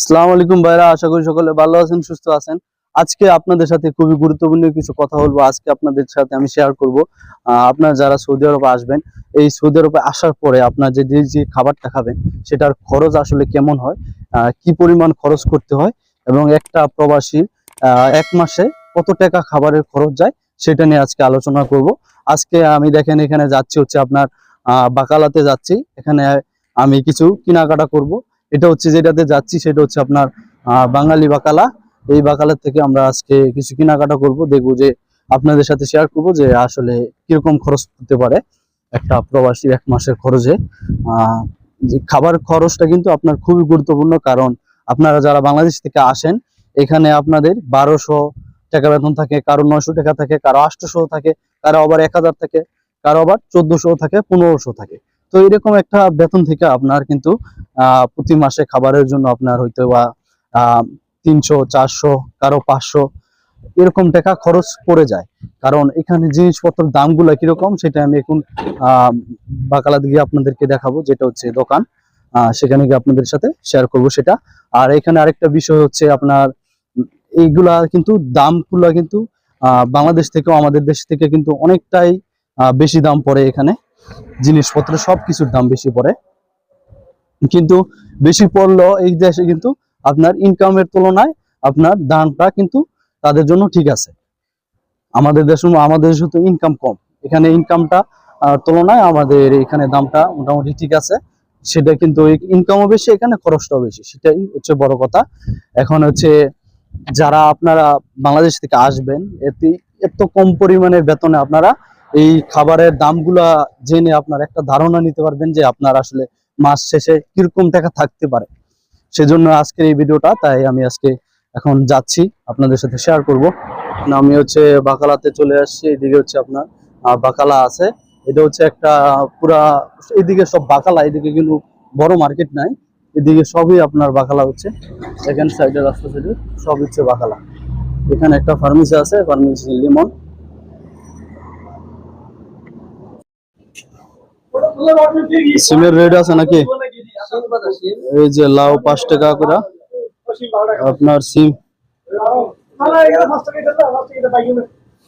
আসসালামু আলাইকুম ভাইরা আশা করি সকলে ভালো আছেন সুস্থ আছেন। আজকে আপনাদের সাথে খুবই গুরুত্বপূর্ণ কিছু কথা বলব। আজকে আপনাদের সাথে আমি শেয়ার করব। আপনার যারা সৌদি আরবে আসবেন এই সৌদি আরবে আসার পরে আপনার যে যে- খাবারটা খাবেন সেটার খরচ আসলে কেমন হয় কি পরিমাণ খরচ করতে হয় এবং একটা প্রবাসী আহ, এক মাসে কত টাকা খাবারের খরচ যায় সেটা নিয়ে আজকে আলোচনা করব। আজকে আমি দেখেন এখানে যাচ্ছি হচ্ছে আপনার বাকালাতে যাচ্ছি। এখানে আমি কিছু কেনাকাটা করব। এটা হচ্ছে যেটাতে যাচ্ছি, সেটা হচ্ছে আপনার বাঙালি বাকালা। এই বাকালার থেকে আমরা আজকে কিছু কেনাকাটা করব, দেখব যে আপনাদের সাথে শেয়ার করব যে আসলে কীরকম খরচ হতে পারে একটা প্রবাসীর এক মাসের খরচে। যে খাবার খরচটা কিন্তু আপনার খুবই গুরুত্বপূর্ণ, কারণ আপনারা যারা বাংলাদেশ থেকে আসেন, এখানে আপনাদের বারোশো টাকা বেতন থাকে, কারও নয়শো টাকা থাকে, কারও আটশোশো থাকে, কারও আবার এক হাজার থাকে, কারও আবার চোদ্দশো থাকে, পনেরোশো থাকে। তো এরকম একটা বেতন থেকে আপনার কিন্তু প্রতি মাসে খাবারের জন্য আপনার হয়তো বা তিনশো, চারশো, কারও পাঁচশো এরকম টাকা খরচ পড়ে যায়। কারণ এখানে জিনিসপত্রের দামগুলো কীরকম সেটা আমি এখন বাকালাতে গিয়ে আপনাদেরকে দেখাবো, যেটা হচ্ছে দোকান। সেখানে গিয়ে আপনাদের সাথে শেয়ার করব সেটা। আর এখানে আরেকটা বিষয় হচ্ছে আপনার, এইগুলা কিন্তু দামগুলা কিন্তু বাংলাদেশ থেকেও আমাদের দেশ থেকে কিন্তু অনেকটাই বেশি দাম পড়ে এখানে। জিনিসপত্রের সব কিছুর দাম বেশি পড়ে। কিন্তু বেশি পড়লেও এই দেশে কিন্তু আপনার ইনকামের তুলনায় আপনার দামটা কিন্তু তাদের জন্য ঠিক আছে। আমাদের দেশ, আমাদের দেশে তো ইনকাম কম। এখানে ইনকামটা তুলনায় আমাদের এখানে দামটা মোটামুটি ঠিক আছে। সেটা কিন্তু ইনকামও বেশি, এখানে খরচটাও বেশি। সেটাই হচ্ছে বড় কথা। এখন হচ্ছে যারা আপনারা বাংলাদেশ থেকে আসবেন, এতে এত কম পরিমাণে বেতনে আপনারা এই খাবারের দামগুলা জেনে আপনার একটা ধারণা নিতে পারবেন যে আপনার আসলে মাস শেষে কীরকম টাকা থাকতে পারে। সেজন্য আজকের এই ভিডিওটা, তাই আমি আজকে এখন যাচ্ছি, আপনাদের সাথে শেয়ার করব। আমি হচ্ছে বাকালাতে চলে আসছি, এদিকে হচ্ছে আপনার বাকালা আছে। এটা হচ্ছে একটা পুরা, এদিকে সব বাকালা, এদিকে কিন্তু বড় মার্কেট নাই। এদিকে সবই আপনার বাকালা হচ্ছে। সেকেন্ড সাইডে রাস্তা সাইডে সব হচ্ছে বাকালা। এখানে একটা ফার্মেসি আছে ফার্মেসি লিমন সিমের রেট আছে নাকি? এই যে লাউ পাঁচ টাকা করে। আপনার সিম?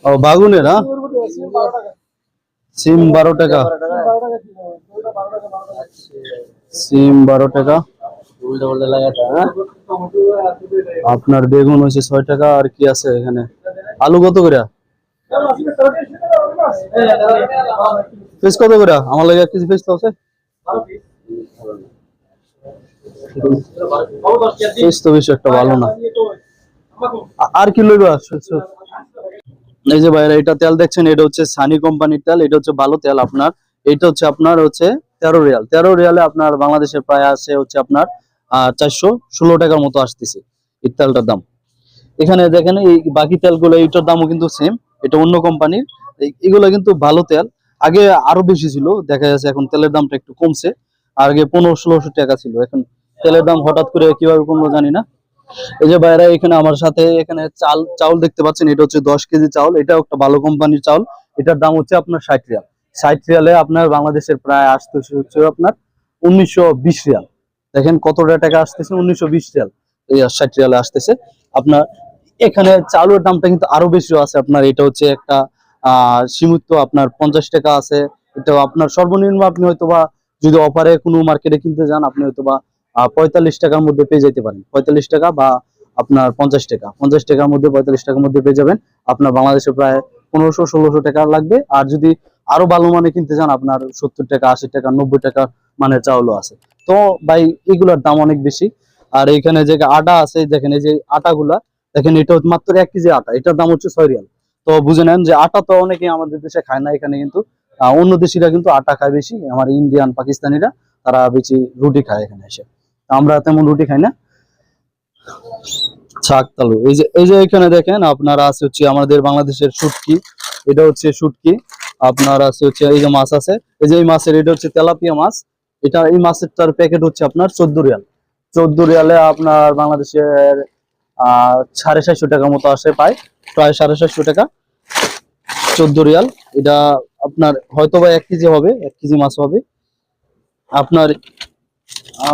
ও, বাগুনের হ্যাঁ? সিম বারো টাকা। সিম বারো টাকা। আপনার বেগুন হয়েছে ছয় টাকা, আর কি আছে এখানে? আলু কত করে? ফিস কত করে? আমার লাগে কেজি ফিস তো আছে? ফিস তো বেশি একটা ভালো না। আর কি লইবা? এই যে ভাইরা এটা তেল দেখছেন, এটা হচ্ছে সানি কোম্পানির তেল, এটা হচ্ছে ভালো তেল আপনার। এটা হচ্ছে আপনার হচ্ছে তেরো রিয়াল। তেরো রিয়ালে আপনার বাংলাদেশে প্রায় আছে হচ্ছে আপনার চারশো ষোলো টাকার মতো আসতেছে এই তেলটার দাম। এখানে দেখেন, এই বাকি তেলগুলো, এইটার দামও কিন্তু সেম এটা অন্য কোম্পানির। এগুলো কিন্তু ভালো তেল। আগে আরও বেশি ছিল, দেখা যাচ্ছে এখন তেলের দামটা একটু কমছে। আগে পনেরো ষোলোশো টাকা ছিল, এখন তেলের দাম হঠাৎ করে কীভাবে কমলো জানি না। এই যে বাইরে এখানে আমার সাথে এখানে চাল, চাউল দেখতে পাচ্ছেন, এটা হচ্ছে দশ কেজি চাউল, এটাও একটা ভালো কোম্পানির চাউল। এটার দাম হচ্ছে আপনার ষাট রিয়াল। ষাট রিয়ালে আপনার বাংলাদেশের প্রায় আসতেছে হচ্ছে আপনার উনিশশো বিশ রিয়াল। দেখেন কতটা টাকা আসতেছে, উনিশশো বিশ রিয়াল। এই ষাট রিয়ালে আসতেছে। আপনার এখানে চাউলের দামটা কিন্তু আরও বেশি আছে। আপনার এটা হচ্ছে একটা সীমিত আপনার পঞ্চাশ টাকা আছে। এটা আপনার সর্বনিম্ন আপনি হয়তো বা যদি অফারে কোনো মার্কেটে কিনতে যান, আপনি হয়তো বা পঁয়তাল্লিশ টাকার মধ্যে পেয়ে যেতে পারেন। পঁয়তাল্লিশ টাকা বা আপনার পঞ্চাশ টাকা। পঞ্চাশ টাকার মধ্যে, পঁয়তাল্লিশ টাকার মধ্যে পেয়ে যাবেন। আপনার বাংলাদেশে প্রায় পনেরোশো, ষোলোশো টাকা লাগবে। আর যদি আরও ভালো মানে কিনতে চান আপনার সত্তর টাকা, আশি টাকা, নব্বই টাকা মানে চাউলও আছে। তো ভাই, এগুলোর দাম অনেক বেশি। আর এখানে যে আটা আছে, দেখেন এই যে আটাগুলা, দেখেন এটা মাত্র এক কেজি আটা। এটার দাম হচ্ছে ছয় রিয়াল। তো বুঝে নেন যে আটা তো অনেকেই আমাদের দেশে খায় না, এখানে কিন্তু অন্য দেশিরা কিন্তু আটা খায় বেশি, আমার ইন্ডিয়ান, পাকিস্তানিরা, তারা বেশি রুটি খায় এখানে এসে। আমরা তেমন রুটি খাই না। শাক, তালু, এই যে এই যে এখানে দেখেন, আপনার আছে হচ্ছে আমাদের বাংলাদেশের শুটকি, এটা হচ্ছে শুটকি, আপনার আছে হচ্ছে এই যে মাছ আছে, এই যে এই মাছের, এটা হচ্ছে তেলাপিয়া মাছ, এটা এই মাছের তার প্যাকেট হচ্ছে আপনার চোদ্দ রিয়াল। চোদ্দ রিয়ালে আপনার বাংলাদেশের সাড়ে চারশো টাকার মতো আসে পায়, প্রায় সাড়ে চারশো টাকা। চোদ্দ রিয়াল। এটা আপনার হয়তো বা এক কেজি হবে, এক কেজি মাছ হবে। আপনার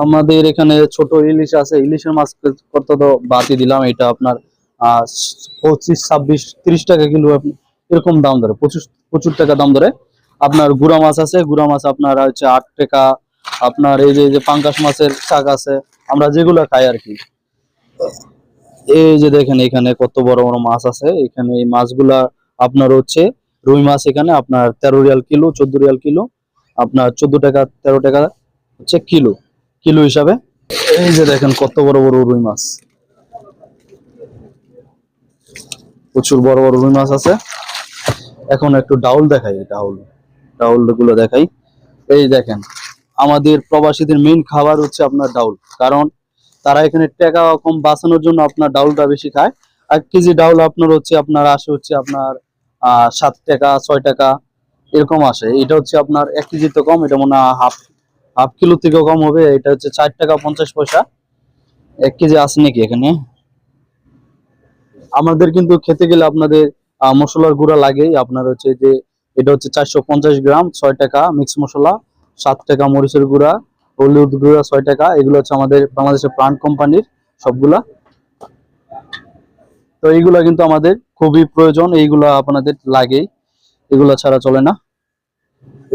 আমাদের এখানে ছোট ইলিশ আছে, ইলিশের মাছ কত তো বাতি দিলাম। এটা আপনার পঁচিশ, ছাব্বিশ, তিরিশ টাকা কিলো এরকম দাম ধরে প্রচুর প্রচুর টাকা দাম ধরে। আপনার গুড়া মাছ আছে, গুড়া মাছ আপনার হচ্ছে আট টাকা। আপনার এই যে পাঙ্কাশ মাছের শাক আছে, আমরা যেগুলো খাই আর কি। এই যে দেখেন, এখানে কত বড় বড় মাছ আছে। এখানে এই মাছগুলা আপনার হচ্ছে রুই মাছ এখানে আপনার তেরো রিয়াল কিলো, চোদ্দ রিয়াল কিলো, আপনার চোদ্দ টাকা, তেরো টাকা হচ্ছে কিলো কিলো হিসাবে। এই যে দেখেন, কত বড় বড় রুই মাছ। প্রচুর বড় বড় রুই মাছ আছে। এখন একটু ডাউল দেখাই ডাউল ডাউলগুলো দেখাই। এই দেখেন, আমাদের প্রবাসীদের মেইন খাবার হচ্ছে আপনার ডাউল। কারণ তারা এখানে টাকা কম বাঁচানোর জন্য আপনার ডাউলটা বেশি খায়। এক কেজি ডাউল আপনার হচ্ছে, আপনার আসে হচ্ছে আপনার সাত টাকা, ছয় টাকা, এরকম আসে। এটা হচ্ছে আপনার এক কেজি তো কম, এটা মনে হয় হাফ হাফ কিলো থেকেও কম হবে। এটা হচ্ছে চার টাকা পঞ্চাশ পয়সা। এক কেজি আছে নাকি এখানে? আমাদের কিন্তু খেতে গেলে আপনাদের মশলার গুঁড়া লাগেই। আপনার হচ্ছে যে, এটা হচ্ছে চারশো পঞ্চাশ গ্রাম, ছয় টাকা মিক্স মশলা, সাত টাকা মরিচের গুঁড়া হলুদ গুঁড়া ছয় টাকা, এগুলো হচ্ছে আমাদের বাংলাদেশের প্রাণ কোম্পানির সবগুলা। তো এইগুলা কিন্তু আমাদের খুবই প্রয়োজন, এইগুলা আপনাদের লাগেই, এগুলা ছাড়া চলে না।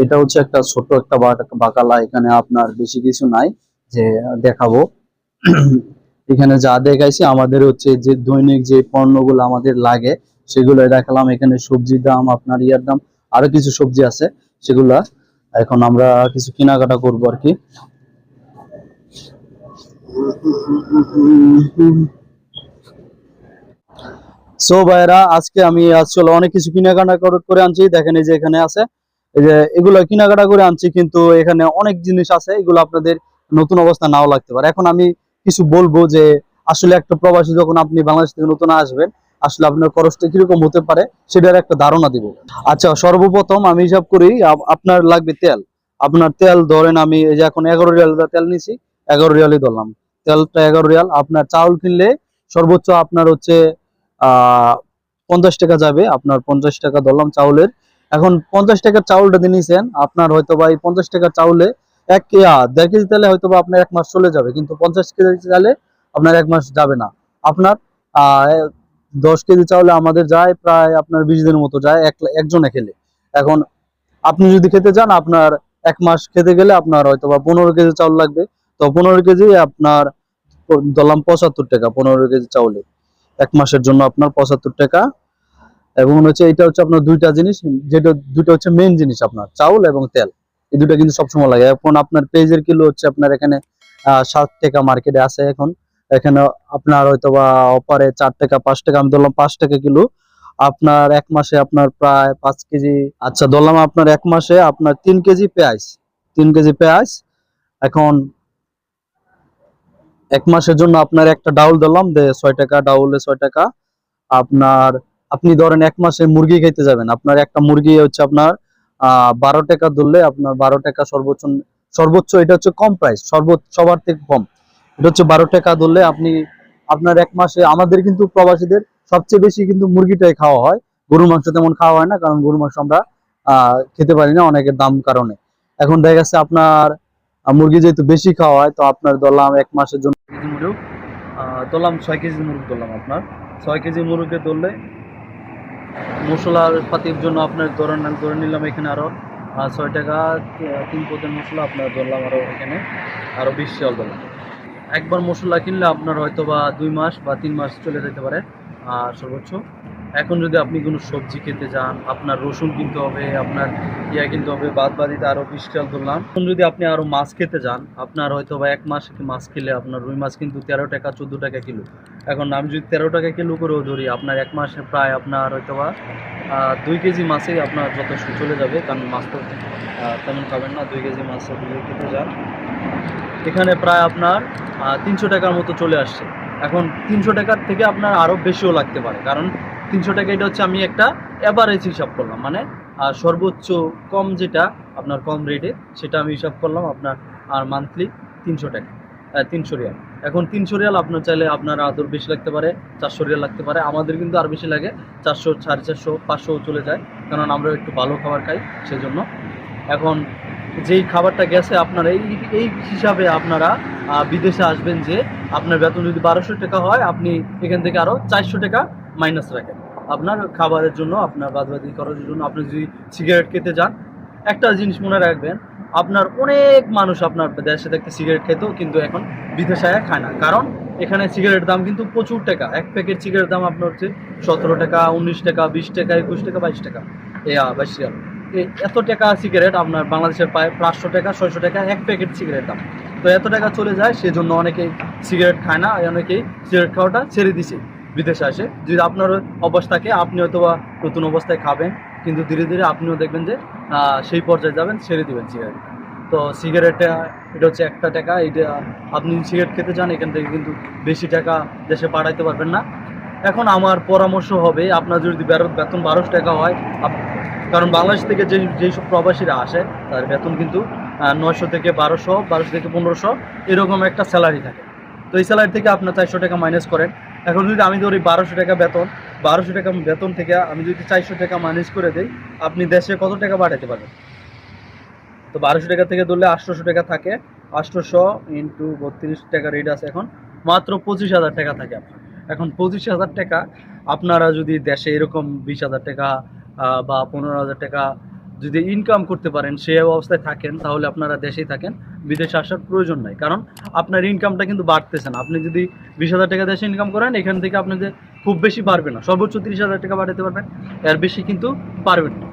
এটা হচ্ছে একটা ছোট একটা বাকালা, এখানে আপনার বেশি কিছু নাই যে দেখাবো। এখানে যা দেখাইছি, আমাদের হচ্ছে যে দৈনিক যে পণ্যগুলো আমাদের লাগে সেগুলো দেখালাম। এখানে সবজির দাম, আপনার ইয়ার দাম, আরও কিছু সবজি আছে, সেগুলা এখন আমরা কিছু কেনাকাটা করব আর কি। সো ভাইরা আজকে আমি আসলে অনেক কিছু কেনাকাটা করে- আনছি। দেখেন এই যে এখানে আছে। এই যে এগুলো কেনাকাটা করে আনছি, কিন্তু এখানে অনেক জিনিস আছে। এগুলো আপনাদের নতুন অবস্থা নাও লাগতে পারে। এখন আমি কিছু বলব যে, আসলে একটা প্রবাসী যখন আপনি বাংলাদেশ থেকে নতুন আসবেন, আসলে আপনার খরচটা কীরকম হতে পারে সেটার একটা ধারণা দিব। আচ্ছা সর্বপ্রথম আমি হিসাব করি আপনার লাগবে তেল। আপনার তেল ধরেন আমি এই যে এখন এগারো রিয়াল তেল নিছি, এগারো রিয়ালই ধরলাম। তেলটা এগারো রিয়াল। আপনার চাউল কিনলে সর্বোচ্চ আপনার হচ্ছে পঞ্চাশ টাকা যাবে। আপনার পঞ্চাশ টাকা ধরলাম চাউলের। এখন পঞ্চাশ টাকার চাউলটা দিয়ে আপনার হয়তো বা এই পঞ্চাশ টাকার চাউলে এক দেড় কেজি তেলে হয়তো বা আপনার এক মাস চলে যাবে, কিন্তু পঞ্চাশ কেজি চালে আপনার এক মাস যাবে না। আপনার দশ কেজি চাউলে আমাদের যায় প্রায় আপনার বিশ দিনের মতো, যায় এক, একজনে খেলে এখন আপনি যদি খেতে চান, আপনার এক মাস খেতে গেলে আপনার হয়তো বা পনেরো কেজি চাউল লাগবে। তো পনেরো কেজি আপনার ধরলাম পঁচাত্তর টাকা, পনেরো কেজি চাউলে। এক মাসের জন্য আপনার পঁচাত্তর টাকা। এবং হচ্ছে এটা হচ্ছে আপনার দুইটা জিনিস, যেটা দুইটা হচ্ছে মেইন জিনিস আপনার, চাউল এবং তেল। এই দুটো কিন্তু সবসময় লাগে। এখন আপনার পেঁয়াজের কিলো হচ্ছে আপনার এখানে সাত টাকা মার্কেটে আছে এখন। এখানে আপনার হয়তো বা অপারে চার টাকা, পাঁচ টাকা, আমি ধরলাম পাঁচ টাকা কিলো। আপনার এক মাসে আপনার প্রায় পাঁচ কেজি আচ্ছা ধরলাম আপনার এক মাসে আপনার তিন কেজি পেঁয়াজ। তিন কেজি পেঁয়াজ, এখন এক মাসের জন্য আপনার একটা ডাউল দিলাম, যে ছয় টাকা ডাউলে ছয় টাকা। আপনার, আপনি ধরেন এক মাসে মুরগি খাইতে যাবেন, আপনার একটা মুরগি হচ্ছে আপনার বারো টাকা ধরলে আপনার বারো টাকা সর্বোচ্চ সর্বোচ্চ, এটা হচ্ছে কম প্রাইস সর্বোচ্চ, সবার থেকে কম। এটা হচ্ছে বারো টাকা ধরলে আপনি, আপনার এক মাসে, আমাদের কিন্তু প্রবাসীদের সবচেয়ে বেশি কিন্তু মুরগিটাই খাওয়া হয়। গরুর মাংস তেমন খাওয়া হয় না, কারণ গরুর মাংস আমরা খেতে পারি না অনেকের দাম কারণে। এখন দেখা যাচ্ছে আপনার মুরগি যেহেতু বেশি খাওয়া হয়, তো আপনার ধরলাম এক মাসের জন্য কেজি মুরগ। ধরলাম ছয় কেজি মুরগ ধরলাম আপনার। ছয় কেজি মুরগে ধরলে মশলার পাতির জন্য আপনার ধরেন ধরে নিলাম এখানে আরও ছয় টাকা তিন পদের মশলা আপনার ধরলাম আরও এখানে, আরও বিশ চাল ধরলাম একবার মশলা কিনলে আপনার হয়তো বা দুই মাস বা তিন মাস চলে যেতে পারে, আর সর্বোচ্চ এখন যদি আপনি কোনো সবজি খেতে যান, আপনার রসুন কিনতে হবে, আপনার ইয়া কিনতে হবে বাদ বাদিতে আরও বিশ চাল ধরলাম এখন যদি আপনি আরও মাছ খেতে যান, আপনার হয়তো বা এক মাস মাছ খেলে আপনার রুই মাছ কিন্তু তেরো টাকা, চোদ্দ টাকা কিলো। এখন আমি যদি তেরো টাকা কিলো করেও ধরি, আপনার এক মাসে প্রায় আপনার হয়তো বা দুই কেজি মাছেই আপনার যথেষ্ট চলে যাবে, কারণ মাছ তো তেমন খাবেন না, দুই কেজি মাছ খেতে যান। এখানে প্রায় আপনার তিনশো টাকার মতো চলে আসছে। এখন তিনশো টাকার থেকে আপনার আরও বেশিও লাগতে পারে, কারণ তিনশো টাকা, এটা হচ্ছে আমি একটা অ্যাভারেজ হিসাব করলাম মানে সর্বোচ্চ কম যেটা, আপনার কম রেটে সেটা আমি হিসাব করলাম আপনার, আর মান্থলি তিনশো টাকা তিনশো রিয়াল। এখন তিনশো রিয়াল আপনার চাইলে আপনার আদর বেশি লাগতে পারে, চারশো রিয়াল লাগতে পারে, আমাদের কিন্তু আর বেশি লাগে, চারশো, সাড়ে চারশো, পাঁচশো চলে যায় কারণ আমরা একটু ভালো খাবার খাই, সেজন্য। এখন যেই খাবারটা গেছে, আপনারা এই এই হিসাবে আপনারা বিদেশে আসবেন যে, আপনার বেতন যদি বারোশো টাকা হয়, আপনি এখান থেকে আরও চারশো টাকা মাইনাস রাখেন। আপনার খাবারের জন্য, আপনার বাদবাদি খরচের জন্য, আপনি যদি সিগারেট খেতে যান, একটা জিনিস মনে রাখবেন, আপনার অনেক মানুষ আপনার দেশে দেখতে সিগারেট খেতেও কিন্তু এখন বিদেশে খায় না। কারণ এখানে সিগারেটের দাম কিন্তু প্রচুর টাকা। এক প্যাকেট সিগারেটের দাম আপনার হচ্ছে সতেরো টাকা, উনিশ টাকা, বিশ টাকা, একুশ টাকা, বাইশ টাকা। এ বাইশ টাকা। এত টাকা সিগারেট আপনার বাংলাদেশের প্রায় পাঁচশো টাকা, ছয়শো টাকা এক প্যাকেট সিগারেট দাম। তো এত টাকা চলে যায়, সেজন্য অনেকেই সিগারেট খায় না, অনেকেই সিগারেট খাওয়াটা ছেড়ে দিছে। বিদেশে আসে। যদি আপনার অভ্যাস থাকে, আপনি হয়তো বা নতুন অবস্থায় খাবেন, কিন্তু ধীরে ধীরে আপনিও দেখবেন যে সেই পর্যায়ে যাবেন, ছেড়ে দিবেন সিগারেট তো সিগারেটটা এটা হচ্ছে একটা টাকা এটা আপনি সিগারেট খেতে চান, এখান থেকে কিন্তু বেশি টাকা দেশে পাঠাইতে পারবেন না। এখন আমার পরামর্শ হবে, আপনার যদি বেতন বারোশো টাকা হয় কারণ বাংলাদেশ থেকে যে যেই সব প্রবাসীরা আসে তার বেতন কিন্তু নয়শো থেকে বারোশো বারোশো থেকে পনেরোশো, এরকম একটা স্যালারি থাকে। তো এই স্যালারি থেকে আপনার চারশো টাকা মাইনাস করেন। এখন যদি আমি ধরি বারোশো টাকা বেতন, বারোশো টাকা বেতন থেকে আমি যদি চারশো টাকা মাইনাস করে দিই, আপনি দেশে কত টাকা পাঠাতে পারবেন? তো বারোশো টাকা থেকে ধরলে আটশোশো টাকা থাকে, আটশোশো ইন্টু বত্রিশ টাকা রেট আছে এখন, মাত্র পঁচিশ হাজার টাকা থাকে আপনার। এখন পঁচিশ হাজার টাকা, আপনারা যদি দেশে এরকম বিশ হাজার টাকা বা পনেরো হাজার টাকা যদি ইনকাম করতে পারেন সেই অবস্থায় থাকেন, তাহলে আপনারা দেশেই থাকেন। বিদেশে আসার প্রয়োজন নাই, কারণ আপনার ইনকামটা কিন্তু বাড়তেছে না। আপনি যদি বিশ হাজার টাকা দেশে ইনকাম করেন, এখান থেকে আপনাদের খুব বেশি পারবে না, সর্বোচ্চ তিরিশ হাজার টাকা বাড়াতে পারবেন, এর বেশি কিন্তু পারবেন না।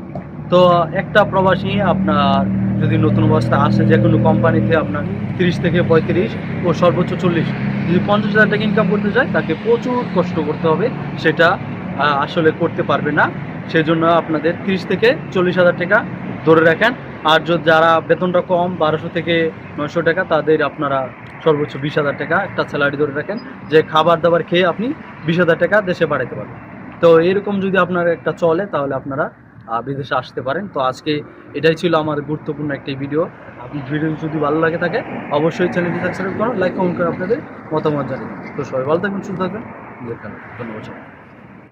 তো একটা প্রবাসী আপনার যদি নতুন অবস্থায় আসে, যে কোনো কোম্পানিতে আপনার তিরিশ থেকে পঁয়ত্রিশ ও সর্বোচ্চ চল্লিশ, যদি পঞ্চাশ হাজার টাকা ইনকাম করতে চায়, তাকে প্রচুর কষ্ট করতে হবে, সেটা আসলে করতে পারবে না। সেজন্য আপনাদের তিরিশ থেকে চল্লিশ হাজার টাকা ধরে রাখেন। আর যারা বেতনটা কম, বারোশো থেকে নয়শো টাকা, তাদের আপনারা সর্বোচ্চ বিশ হাজার টাকা একটা স্যালারি ধরে রাখেন। যে খাবার দাবার খেয়ে আপনি বিশ হাজার টাকা দেশে বাড়াইতে পারবেন। তো এরকম যদি আপনার একটা চলে, তাহলে আপনারা বিদেশে আসতে পারেন। তো আজকে এটাই ছিল আমার গুরুত্বপূর্ণ একটি ভিডিও আপনি ভিডিও যদি ভালো লাগে থাকে, অবশ্যই চ্যানেলটি সাবস্ক্রাইব করুন লাইক কমেন্ট করে আপনাদের মতামত জানিয়ে তো সবাই ভালো থাকবেন, সুস্থ থাকবেন। ধন্যবাদ